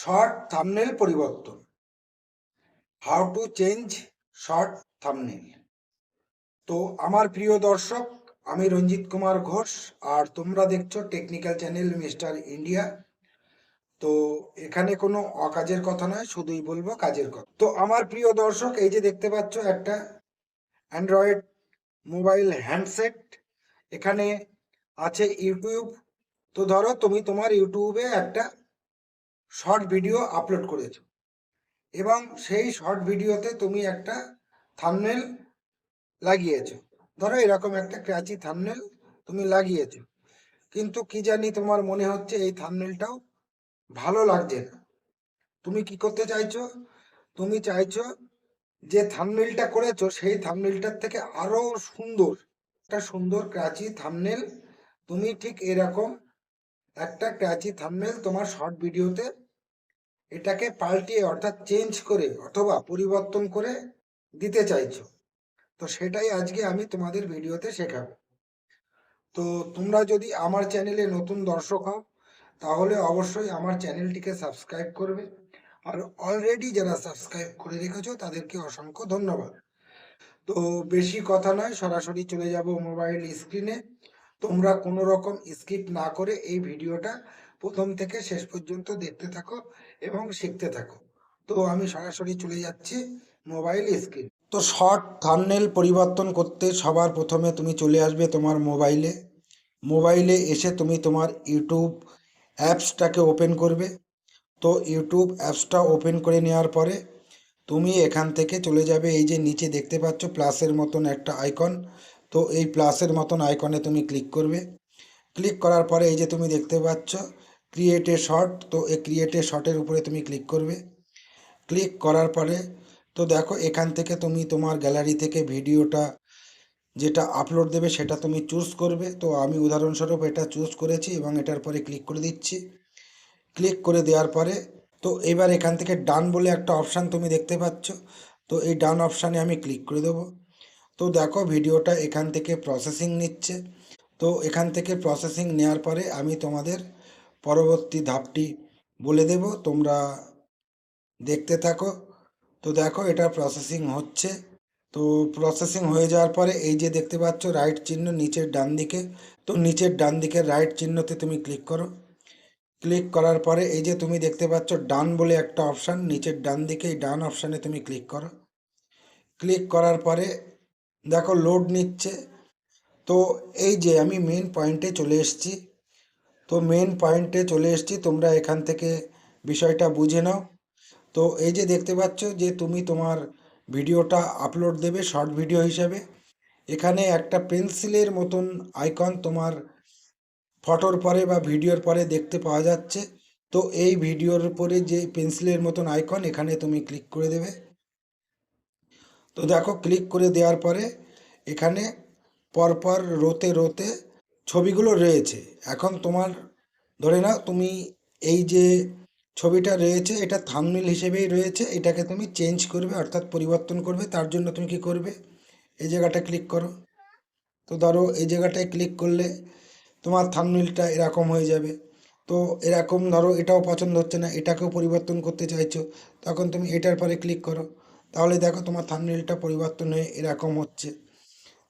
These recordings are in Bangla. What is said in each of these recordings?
শর্ট থামনেল পরিবর্তন। How to change short thumbnail তো আমার প্রিয় দর্শক, আমি রঞ্জিত কুমার ঘোষ, আর তোমরা দেখছ টেকনিক্যাল চ্যানেল মিস্টার ইন্ডিয়া তো এখানে কোনো অকাজের কথা নয়, শুধুই বলব কাজের কথা। তো আমার প্রিয় দর্শক, এই যে দেখতে পাচ্ছ একটা অ্যান্ড্রয়েড মোবাইল হ্যান্ডসেট এখানে আছে ইউটিউব তো ধরো তুমি তোমার ইউটিউবে একটা শর্ট ভিডিও আপলোড করেছ। এবং সেই শর্ট ভিডিওতে তুমি একটা থামনেল লাগিয়েছো। ধরো এরকম একটা ক্র্যাচি থামনেল তুমি লাগিয়েছো। কিন্তু কি জানি তোমার মনে হচ্ছে এই থামনেলটাও ভালো লাগছে না। তুমি কি করতে চাইছো? তুমি চাইছো যে থামনেলটা করেছ, সেই থামনেলটার থেকে আরও সুন্দর, একটা সুন্দর ক্র্যাচি থামনেল তুমি ঠিক এরকম একটা ক্র্যাচি থামনেল তোমার শর্ট ভিডিওতে এটাকে পাল্টিয়ে অর্থাৎ চেঞ্জ করে অথবা পরিবর্তন করে দিতে চাইছো। তো সেটাই আজকে আমি তোমাদের ভিডিওতে শেখাবো। তো তোমরা যদি আমার চ্যানেলে নতুন দর্শক হও, তাহলে অবশ্যই আমার চ্যানেলটিকে সাবস্ক্রাইব করবে। আর অলরেডি যারা সাবস্ক্রাইব করে রেখেছো, তাদেরকে অসংখ্য ধন্যবাদ। তো বেশি কথা নয়, সরাসরি চলে যাব মোবাইল স্ক্রিনে তোমরা কোনো রকম স্কিপ না করে এই ভিডিওটা প্রথম থেকে শেষ পর্যন্ত দেখতে থাকো এবং শিখতে থাকো। তো আমি সরাসরি চলে যাচ্ছি মোবাইল স্ক্রিন তো শর্ট থামনেল পরিবর্তন করতে সবার প্রথমে তুমি চলে আসবে তোমার মোবাইলে মোবাইলে এসে তুমি তোমার ইউটিউব অ্যাপসটাকে ওপেন করবে। তো ইউটিউব অ্যাপসটা ওপেন করে নেওয়ার পরে তুমি এখান থেকে চলে যাবে এই যে নিচে দেখতে পাচ্ছ প্লাসের মতন একটা আইকন তো এই প্লাসের মতন আইকনে তুমি ক্লিক করবে। ক্লিক করার পরে এই যে তুমি দেখতে পাচ্ছ ক্রিয়েট এ শর্ট তো এই ক্রিয়েট এ শর্টের উপরে তুমি ক্লিক করবে। ক্লিক করার পরে, তো দেখো এখান থেকে তুমি তোমার গ্যালারি থেকে ভিডিওটা যেটা আপলোড দেবে সেটা তুমি চুজ করবে। তো আমি উদাহরণস্বরূপ এটা চুজ করেছি এবং এটার পরে ক্লিক করে দিচ্ছি। ক্লিক করে দেওয়ার পরে, তো এবার এখান থেকে ডান বলে একটা অপশান তুমি দেখতে পাচ্ছ। তো এই ডান অপশানে আমি ক্লিক করে দেবো। তো দেখো ভিডিওটা এখান থেকে প্রসেসিং নিচ্ছে। তো এখান থেকে প্রসেসিং নেওয়ার পরে আমি তোমাদের পরবর্তী ধাপটি বলে দেব, তোমরা দেখতে থাকো। তো দেখো, এটা প্রসেসিং হচ্ছে। তো প্রসেসিং হয়ে যাওয়ার পরে এই যে দেখতে পাচ্ছ রাইট চিহ্ন নিচের ডান দিকে। তো নিচের ডান দিকের রাইট চিহ্নতে তুমি ক্লিক করো। ক্লিক করার পরে এই যে তুমি দেখতে পাচ্ছ ডান বলে একটা অপশান নিচের ডান দিকে এই ডান অপশানে তুমি ক্লিক করো। ক্লিক করার পরে দেখো লোড নিচ্ছে। তো এই যে আমি মেন পয়েন্টে চলে এসেছি। তো মেন পয়েন্টে চলে এসেছি, তোমরা এখান থেকে বিষয়টা বুঝে নাও। তো এই যে দেখতে পাচ্ছ যে তুমি তোমার ভিডিওটা আপলোড দেবে শর্ট ভিডিও হিসাবে। এখানে একটা পেন্সিলের মতন আইকন তোমার ফটোর পরে বা ভিডিওর পরে দেখতে পাওয়া যাচ্ছে। তো এই ভিডিওর উপরে যে পেন্সিলের মতন আইকন এখানে তুমি ক্লিক করে দেবে। তো দেখো ক্লিক করে দেওয়ার পরে এখানে পরপর রোতে রোতে ছবিগুলো রয়েছে। এখন তোমার, ধরে নাও তুমি এই যে ছবিটা রয়েছে, এটা থামনেল হিসেবেই রয়েছে, এটাকে তুমি চেঞ্জ করবে, অর্থাৎ পরিবর্তন করবে, তার জন্য তুমি কি করবে? এই জায়গাটা ক্লিক করো। তো ধরো এই জায়গাটায় ক্লিক করলে তোমার থামনেলটা এরকম হয়ে যাবে। তো এরকম ধরো এটাও পছন্দ হচ্ছে না, এটাকেও পরিবর্তন করতে চাইছো, তখন তুমি এটার পরে ক্লিক করো। তাহলে দেখো তোমার থামনেলটা পরিবর্তন হয়ে এরকম হচ্ছে।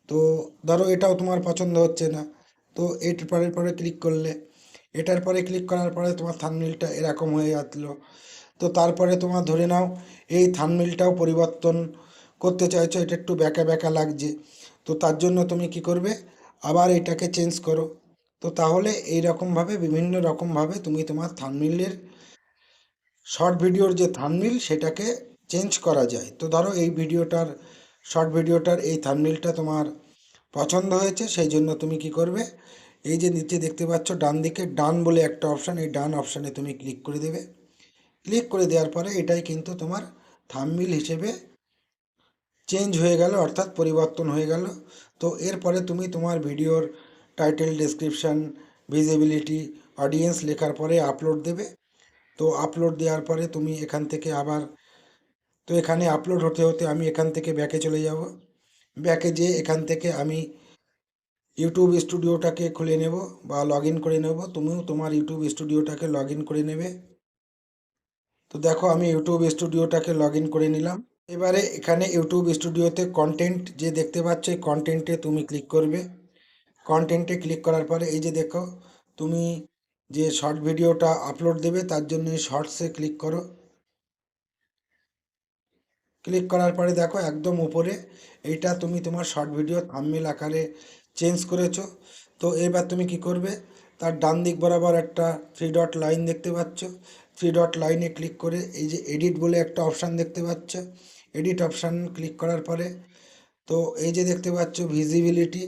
তো ধরো এটাও তোমার পছন্দ হচ্ছে না তো এটার পরে পরে ক্লিক করলে, এটার পরে ক্লিক করার পরে তোমার থামনেলটা এরকম হয়ে আসলো। তো তারপরে তোমার ধরে নাও, এই থামনেলটাও পরিবর্তন করতে চাইছো, এটা একটু ব্যাকা ব্যাকা লাগছে। তো তার জন্য তুমি কি করবে? আবার এটাকে চেঞ্জ করো। তো তাহলে এই রকমভাবে বিভিন্ন রকমভাবে তুমি তোমার থামনেলের শর্ট ভিডিওর যে থামনেল সেটাকে চেঞ্জ করা যায়। তো ধরো এই ভিডিওটার শর্ট ভিডিওটার এই থামনেলটা তোমার পছন্দ হয়েছে, সেই জন্য তুমি কি করবে? এই যে নিচে দেখতে পাচ্ছ, ডান দিকে ডান বলে একটা অপশান এই ডান অপশানে তুমি ক্লিক করে দেবে। ক্লিক করে দেওয়ার পরে এটাই কিন্তু তোমার থামমিল হিসেবে চেঞ্জ হয়ে গেল, অর্থাৎ পরিবর্তন হয়ে গেল। তো এরপরে তুমি তোমার ভিডিওর টাইটেল ডেসক্রিপশান ভিজিবিলিটি অডিয়েন্স লেখার পরে আপলোড দেবে। তো আপলোড দেওয়ার পরে তুমি এখান থেকে আবার, তো এখানে আপলোড হতে হতে আমি এখান থেকে ব্যাকে চলে যাব। ব্যাকে যেয়ে এখান থেকে আমি ইউটিউব স্টুডিওটাকে খুলে নেব বা লগ করে নেব। তুমিও তোমার ইউটিউব স্টুডিওটাকে লগ করে নেবে। তো দেখো, আমি ইউটিউব স্টুডিওটাকে লগ করে নিলাম। এবারে এখানে ইউটিউব স্টুডিওতে কন্টেন্ট যে দেখতে পাচ্ছ, এই কন্টেন্টে তুমি ক্লিক করবে। কন্টেন্টে ক্লিক করার পরে এই যে দেখো, তুমি যে শর্ট ভিডিওটা আপলোড দেবে, তার জন্য শর্টসে ক্লিক করো। ক্লিক করার পরে দেখো একদম উপরে এইটা তুমি তোমার শর্ট ভিডিও থাম্বনেল আকারে চেঞ্জ করেছ। তো এবার তুমি কি করবে? তার ডান দিক বরাবর একটা থ্রি ডট লাইন দেখতে পাচ্ছ। থ্রি ডট লাইনে ক্লিক করে এই যে এডিট বলে একটা অপশান দেখতে পাচ্ছ। এডিট অপশান ক্লিক করার পরে তো এই যে দেখতে পাচ্ছ ভিজিবিলিটি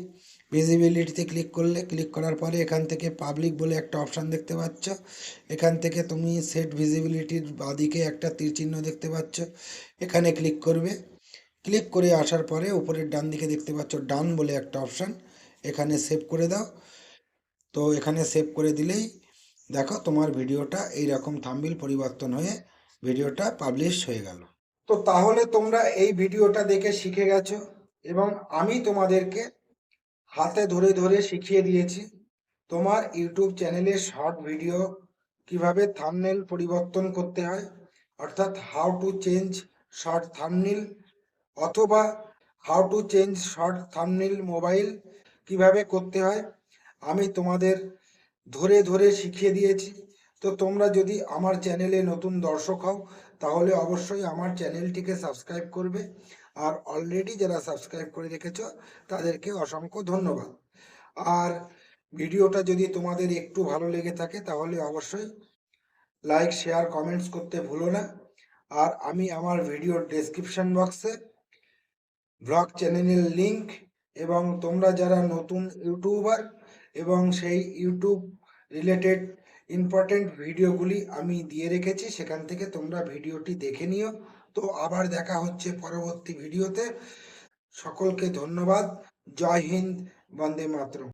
ভিজিবিলিটিতে ক্লিক করলে ক্লিক করার পরে এখান থেকে পাবলিক বলে একটা অপশান দেখতে পাচ্ছ। এখান থেকে তুমি সেট ভিজিবিলিটির বাদিকে একটা তীর চিহ্ন দেখতে পাচ্ছ। এখানে ক্লিক করবে। ক্লিক করে আসার পরে উপরের ডান দিকে দেখতে পাচ্ছ ডান বলে একটা অপশান এখানে সেভ করে দাও। তো এখানে সেভ করে দিলেই দেখো তোমার ভিডিওটা এই রকম থাম্বিল পরিবর্তন হয়ে ভিডিওটা পাবলিশ হয়ে গেল। তো তাহলে তোমরা এই ভিডিওটা দেখে শিখে গেছো এবং আমি তোমাদেরকে হাতে ধরে ধরে শিখিয়ে দিয়েছি। তোমার ইউটিউব চ্যানেলে শর্ট ভিডিও, কীভাবে থাম্বনেল পরিবর্তন করতে হয়, অর্থাৎ how to change short thumbnail অথবা how to change short thumbnail mobile কীভাবে করতে হয়, আমি তোমাদের ধরে ধরে শিখিয়ে দিয়েছি। তো তোমরা যদি আমার চ্যানেলে নতুন দর্শক হও, তাহলে অবশ্যই আমার চ্যানেলটিকে সাবস্ক্রাইব করবে। আর অলরেডি যারা সাবস্ক্রাইব করে রেখেছ, তাদেরকে অসংখ্য ধন্যবাদ। আর ভিডিওটা যদি তোমাদের একটু ভালো লেগে থাকে, তাহলে অবশ্যই লাইক শেয়ার কমেন্টস করতে ভুলো না। আর আমি আমার ভিডিওর ডেসক্রিপশন বক্সে ব্লগ চ্যানেলের লিংক এবং তোমরা যারা নতুন ইউটিউবার এবং সেই ইউটিউব রিলেটেড ইম্পর্টেন্ট ভিডিওগুলি আমি দিয়ে রেখেছি, সেখান থেকে তোমরা ভিডিওটি দেখে নিও। তো আবার দেখা হচ্ছে পরবর্তী ভিডিওতে সকলকে ধন্যবাদ। জয় হিন্দ বন্দে মাতরম।